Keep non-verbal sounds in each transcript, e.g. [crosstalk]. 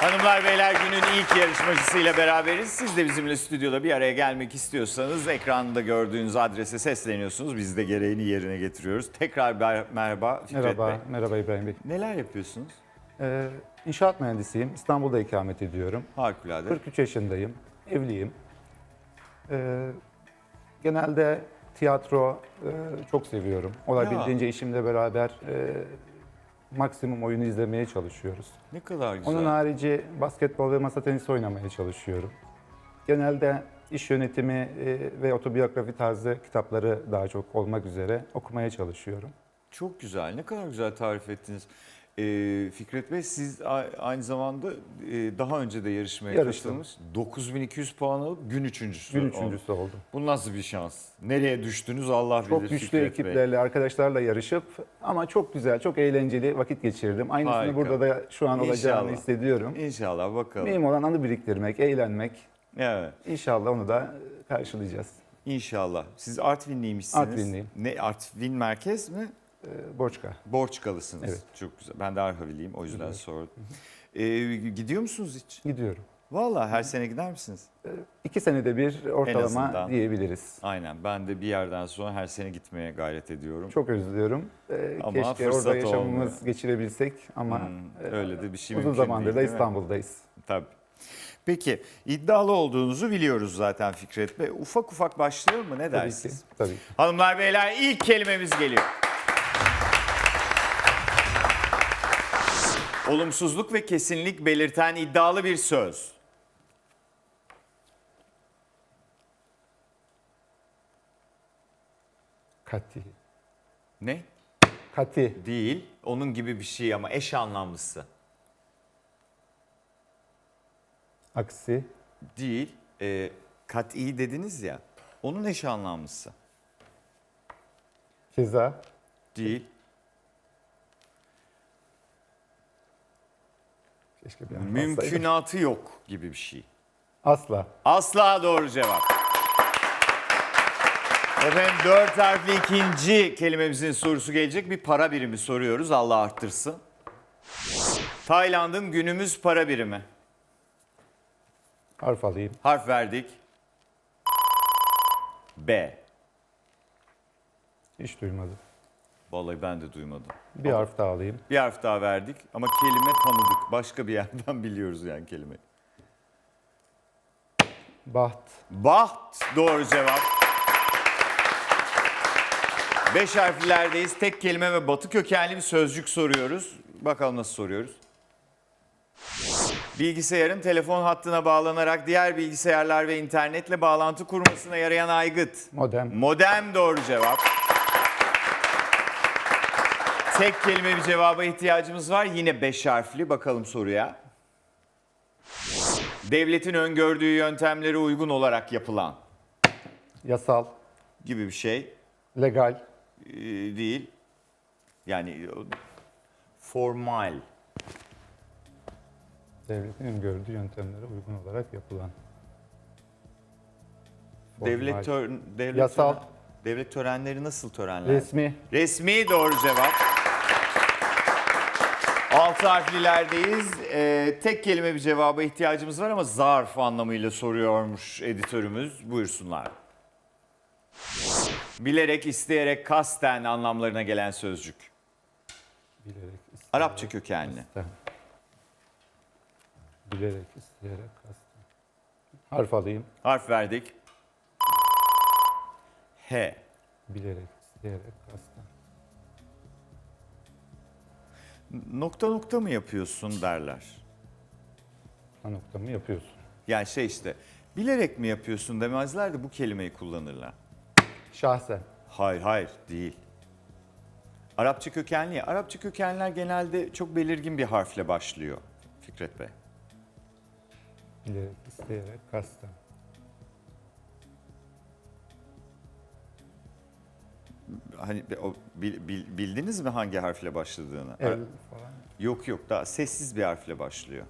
Hanımlar beyler günün ilk yarışmacısıyla beraberiz. Siz de bizimle stüdyoda bir araya gelmek istiyorsanız ekranda gördüğünüz adrese sesleniyorsunuz. Biz de gereğini yerine getiriyoruz. Tekrar ber- merhaba Fikret Merhaba, Bey. merhaba İbrahim Bey. Neler yapıyorsunuz? Ee, inşaat mühendisiyim. İstanbul'da ikamet ediyorum. Harikulade. 43 yaşındayım. Evliyim. Ee, genelde tiyatro e, çok seviyorum. Olabildiğince işimle beraber e, maksimum oyunu izlemeye çalışıyoruz. Ne kadar güzel. Onun harici basketbol ve masa tenisi oynamaya çalışıyorum. Genelde iş yönetimi e, ve otobiyografi tarzı kitapları daha çok olmak üzere okumaya çalışıyorum. Çok güzel. Ne kadar güzel tarif ettiniz. Ee, Fikret Bey siz aynı zamanda e, daha önce de yarışmaya Yarıştım. katılmış. 9200 puan alıp gün üçüncüsü. Gün üçüncüsü oldum. Bu nasıl bir şans? Nereye düştünüz Allah bilir Çok güçlü Fikret Bey. ekiplerle, arkadaşlarla yarışıp ama çok güzel, çok eğlenceli vakit geçirdim. Aynısını Harika. burada da şu an olacağını İnşallah. hissediyorum. İnşallah bakalım. Mühim olan anı biriktirmek, eğlenmek. Evet. İnşallah onu da karşılayacağız. İnşallah. Siz Artvinliymişsiniz. Artvinliyim. Ne Artvin merkez mi? Ee, Borçka. Borçkalısınız. Evet. Çok güzel. Ben de Arhaviliyim o yüzden Evet. sordum. Ee, gidiyor musunuz hiç? Gidiyorum. Vallahi her sene gider misiniz? İki senede bir ortalama diyebiliriz. Aynen. Ben de bir yerden sonra her sene gitmeye gayret ediyorum. Çok özlüyorum. Ee, Ama keşke orada yaşamımız olmuyor. geçirebilsek ama Hmm, e, öyle de bir şey uzun mümkün zamandır değil, da? İstanbul'dayız. Tabii. Peki iddialı olduğunuzu biliyoruz zaten Fikret Bey. Ufak ufak başlayalım mı? Ne Tabii ki. dersiniz? Tabii ki. Hanımlar beyler ilk kelimemiz geliyor. Olumsuzluk ve kesinlik belirten iddialı bir söz. Kati. Ne? Kati. Değil. Onun gibi bir şey ama eş anlamlısı. Aksi. Değil. E, kat'i dediniz ya. Onun eş anlamlısı. Keza. Değil. Keşke bir. Mümkünatı yok gibi bir şey. Asla. Asla doğru cevap. Efendim dört harfli ikinci kelimemizin sorusu gelecek. Bir para birimi soruyoruz. Allah arttırsın. Tayland'ın günümüz para birimi. Harf alayım. Harf verdik. B. Hiç duymadım. Vallahi ben de duymadım. Bir harf daha alayım. Bir harf daha verdik ama kelime tanıdık. Başka bir yerden [laughs] biliyoruz yani kelimeyi. Baht. Baht doğru cevap. Beş harflerdeyiz. Tek kelime ve batı kökenli bir sözcük soruyoruz. Bakalım nasıl soruyoruz. Bilgisayarın telefon hattına bağlanarak diğer bilgisayarlar ve internetle bağlantı kurmasına yarayan aygıt. Modem. Modem doğru cevap. Tek kelime bir cevaba ihtiyacımız var. Yine beş harfli. Bakalım soruya. Devletin öngördüğü yöntemlere uygun olarak yapılan Yasal. gibi bir şey Legal. ee, değil. Yani o- formal. Devletin öngördüğü yöntemlere uygun olarak yapılan. Formal. Devlet tör, devlet Yasal. tören- devlet törenleri nasıl törenler? Resmi. Resmi doğru cevap. Altı harflilerdeyiz. Ee, tek kelime bir cevaba ihtiyacımız var ama zarf anlamıyla soruyormuş editörümüz. Buyursunlar. Bilerek, isteyerek, kasten anlamlarına gelen sözcük. Bilerek, isteyerek, Arapça kökenli. kasten. Bilerek, isteyerek, kasten. Harf alayım. Harf verdik. H. Bilerek, isteyerek, kasten. Nokta nokta mı yapıyorsun derler. Ha noktamı yapıyorsun. Yani şey işte bilerek mi yapıyorsun demezler de bu kelimeyi kullanırlar. Şahsen. Hayır hayır değil. Arapça kökenli. Arapça kökenler genelde çok belirgin bir harfle başlıyor Fikret Bey. Bilerek, isteyerek, kasten. Hani o, bil- bil- bildiniz mi hangi harfle başladığını? El falan. Yok yok daha sessiz bir harfle başlıyor.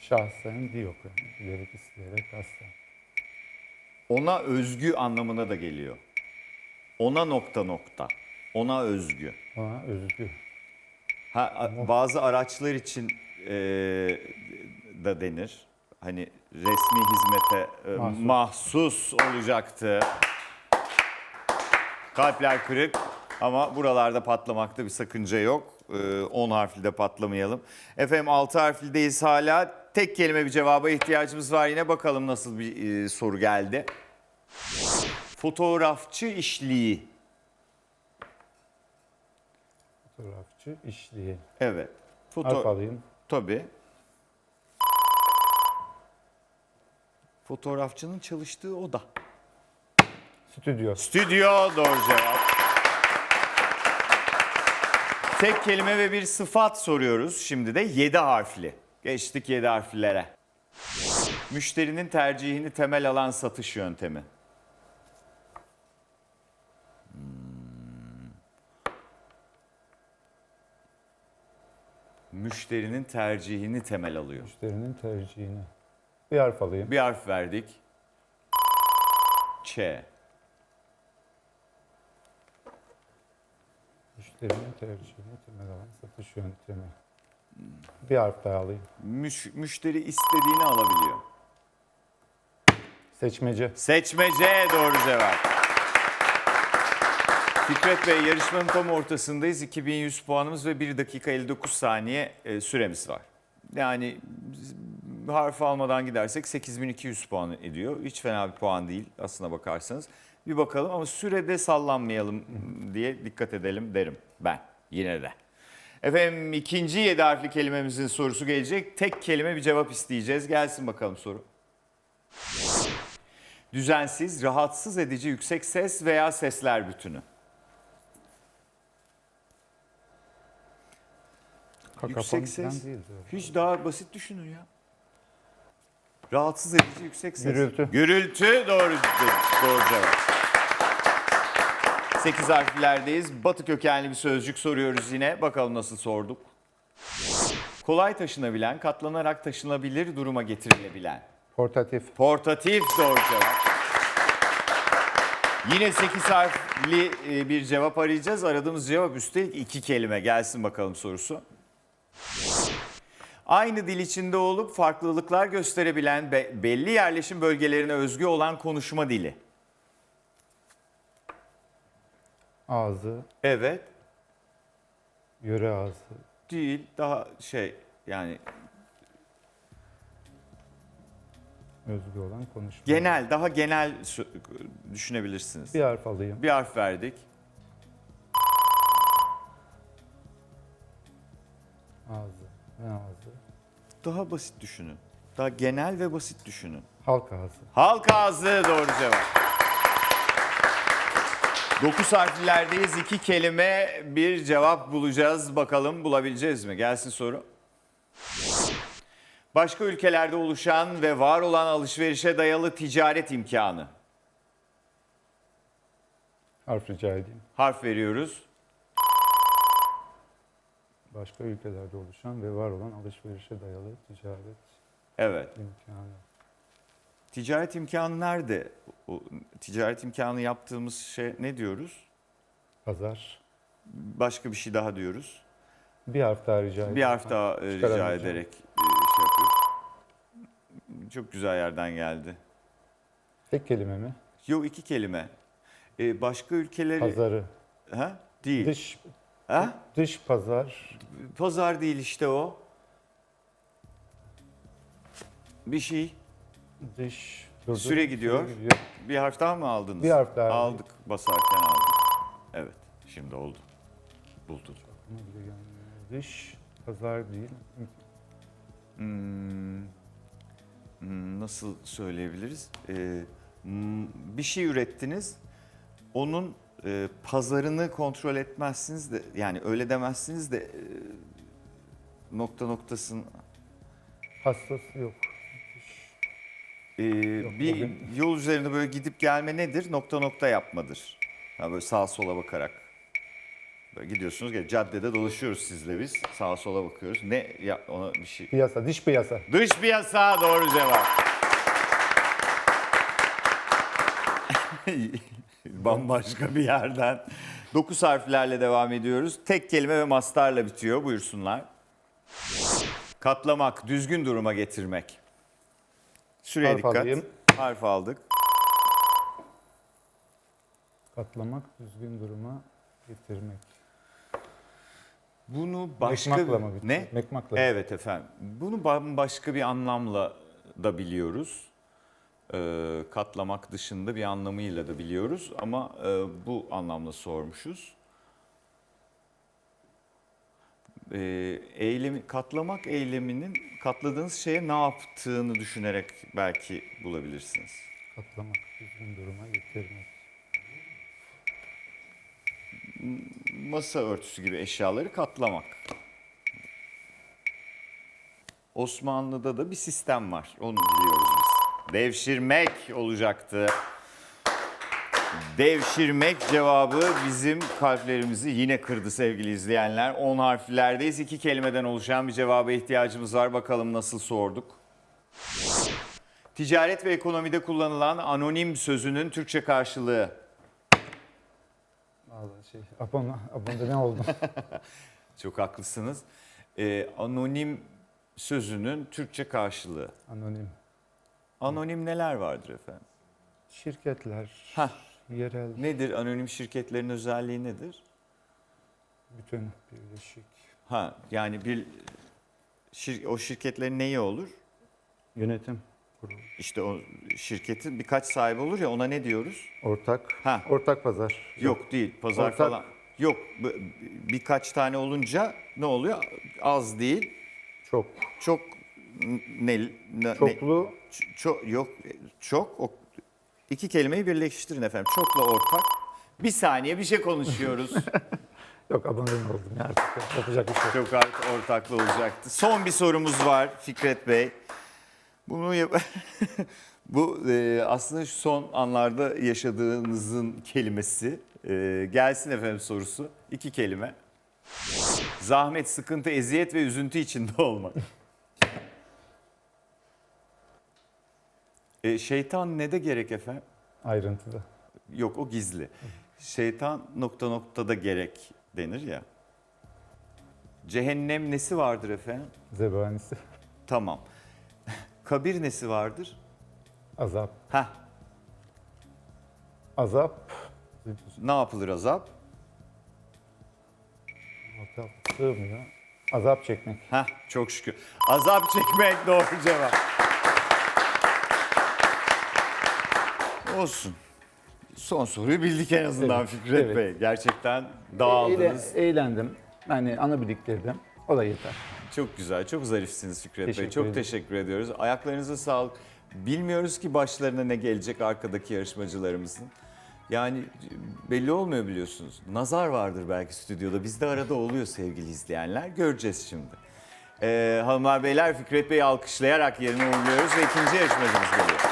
Şahsen yok yani. Bilerek, isteyerek, kasten. Ona özgü anlamına da geliyor. Ona nokta nokta. Ona özgü. Ona özgü. Ha, a- bazı araçlar için e, da denir. Hani resmi hizmete e, Mahsus. mahsus olacaktı. Kalpler kırık ama buralarda patlamakta bir sakınca yok. 10 harfli de patlamayalım. Efendim 6 harflideyiz hala. Tek kelime bir cevaba ihtiyacımız var yine. Bakalım nasıl bir e, soru geldi. Fotoğrafçı işliği. Fotoğrafçı işliği. Evet. Harf Foto alayım. Tabii. Fotoğrafçının çalıştığı oda. Stüdyo. Stüdyo doğru cevap. Tek kelime ve bir sıfat soruyoruz. Şimdi de 7 harfli. Geçtik 7 harflilere. Müşterinin tercihini temel alan satış yöntemi. Hmm. Müşterinin tercihini temel alıyor. Müşterinin tercihini. Bir harf alayım. Bir harf verdik. Ç. Müşterinin tercihini temel satış yöntemi. Bir harf daha alayım. Müş- müşteri istediğini alabiliyor. Seçmece. Seçmece doğru cevap. Fikret Bey yarışmanın tam ortasındayız. 2100 puanımız ve 1 dakika 59 saniye e, süremiz var. Yani harf almadan gidersek 8200 puan ediyor. Hiç fena bir puan değil aslına bakarsanız. Bir bakalım ama sürede sallanmayalım diye dikkat edelim derim ben yine de. Efendim ikinci 7 harfli kelimemizin sorusu gelecek. Tek kelime bir cevap isteyeceğiz. Gelsin bakalım soru. Düzensiz, rahatsız edici yüksek ses veya sesler bütünü. Kakafon Yüksek ses. Hiç daha basit düşünün ya. Rahatsız edici yüksek ses. Gürültü. Gürültü doğru, doğru cevap. 8 harflerdeyiz. Batı kökenli bir sözcük soruyoruz yine. Bakalım nasıl sorduk. Kolay taşınabilen, katlanarak taşınabilir duruma getirilebilen. Portatif. Portatif doğru cevap. Yine 8 harfli e, bir cevap arayacağız. Aradığımız cevap üstelik iki kelime. Gelsin bakalım sorusu. Aynı dil içinde olup farklılıklar gösterebilen be- belli yerleşim bölgelerine özgü olan konuşma dili. Ağzı. Evet. Yöre ağzı. Değil. Daha şey yani Özgü olan konuşma. genel, daha genel sö- düşünebilirsiniz. Bir harf alayım. Bir harf verdik. Daha basit düşünün. Daha genel ve basit düşünün. Halk ağzı. Halk ağzı doğru cevap. 9 harflerdeyiz. iki kelime bir cevap bulacağız. Bakalım bulabileceğiz mi? Gelsin soru. Başka ülkelerde oluşan ve var olan alışverişe dayalı ticaret imkanı. Harf rica edeyim. Harf veriyoruz. Başka ülkelerde oluşan ve var olan alışverişe dayalı ticaret Evet. imkanı. Ticaret imkanı nerede? O, ticaret imkanı yaptığımız şey ne diyoruz? Pazar. Başka bir şey daha diyoruz. Bir harf daha rica edeyim. Bir harf daha e, rica ederek e, şey yapıyoruz. Çok güzel yerden geldi. Tek kelime mi? Yok iki kelime. E, başka ülkeleri... Pazarı. Ha? Değil. Dış Ha? dış pazar. Pazar değil işte o. Bir şey. Dış. Dur, dur. Süre gidiyor. gidiyor. Bir harf daha mı aldınız? Bir harf daha. Aldık. Basarken aldık. Evet. Şimdi oldu. Gelmiyor. Dış pazar değil. Hmm, hmm, nasıl söyleyebiliriz? Ee, hmm, bir şey ürettiniz. Onun e, pazarını kontrol etmezsiniz de yani öyle demezsiniz de e, nokta noktasın Hastası yok. e, bir yol üzerinde böyle gidip gelme nedir? Nokta nokta yapmadır. Ha böyle sağa sola bakarak. Böyle gidiyorsunuz, gel- caddede dolaşıyoruz sizle biz. Sağa sola bakıyoruz. Ne ya ona bir şey. Piyasa, dış piyasa. Dış piyasa doğru cevap. [laughs] Bambaşka bir yerden. 9 harflerle devam ediyoruz. Tek kelime ve mastarla bitiyor. Buyursunlar. Katlamak, düzgün duruma getirmek. Süreye Harf dikkat. alayım. Harf aldık. Katlamak, düzgün duruma getirmek. Bunu başka Mekmakla mı bitiyor? ne? Mekmakla. Evet efendim. Bunu bambaşka bir anlamla da biliyoruz. Ee, katlamak dışında bir anlamıyla da biliyoruz ama e, bu anlamda sormuşuz. Ee, eylemi, katlamak eyleminin katladığınız şeye ne yaptığını düşünerek belki bulabilirsiniz. Katlamak, düzgün duruma getirmek. Masa örtüsü gibi eşyaları katlamak. Osmanlı'da da bir sistem var. Onu biliyoruz biz. Devşirmek olacaktı. Devşirmek cevabı bizim kalplerimizi yine kırdı sevgili izleyenler. 10 harflerdeyiz. İki kelimeden oluşan bir cevaba ihtiyacımız var. Bakalım nasıl sorduk. Ticaret ve ekonomide kullanılan anonim sözünün Türkçe karşılığı. Vallahi şey, abone, abone ne oldum? [laughs] Çok haklısınız. Ee, anonim sözünün Türkçe karşılığı. Anonim. Anonim neler vardır efendim? Şirketler, Hah. yerel, Nedir anonim şirketlerin özelliği nedir? bütün birleşik. Ha yani bir şir- o şirketlerin neyi olur? Yönetim kurulu. İşte o şirketin birkaç sahibi olur ya ona ne diyoruz? Ortak. Ha. Ortak pazar. Yok değil pazar Ortak. falan. Yok bu- birkaç tane olunca ne oluyor? Az değil. Çok. Çok ne, ne- ne- Çoklu. Çok yok çok o iki kelimeyi birleştirin efendim. Çokla ortak. Bir saniye bir şey konuşuyoruz. [laughs] Yok abone oldum ya artık. Yapacak bir şey yok. çok art- ortaklı olacaktı. Son bir sorumuz var Fikret Bey. Bunu yap- [laughs] bu e, aslında şu son anlarda yaşadığınızın kelimesi. E, gelsin efendim sorusu. İki kelime. Zahmet, sıkıntı, eziyet ve üzüntü içinde [laughs] olmak. E, şeytan ne de gerek efendim? Ayrıntıda. Yok o gizli. Şeytan nokta noktada gerek denir ya. Cehennem nesi vardır efendim? Zebanisi. Tamam. [laughs] Kabir nesi vardır? Azap. Heh, Azap. ne yapılır azap? Azap sığmıyor. Azap çekmek. Heh, çok şükür. Azap çekmek doğru cevap. Olsun. Son soruyu bildik en azından Evet, Fikret evet. Bey. Gerçekten dağıldınız. Eğle- eğlendim. Yani ana biriktirdim. O da yeter. Çok güzel, çok zarifsiniz Fikret Bey. Teşekkür Çok ederim. teşekkür ediyoruz. Ayaklarınıza sağlık. Bilmiyoruz ki başlarına ne gelecek arkadaki yarışmacılarımızın. Yani belli olmuyor biliyorsunuz. Nazar vardır belki stüdyoda. Bizde arada oluyor sevgili izleyenler. Göreceğiz şimdi. Ee, hanımlar beyler Fikret Bey'i alkışlayarak yerine uğurluyoruz ve ikinci yarışmacımız geliyor.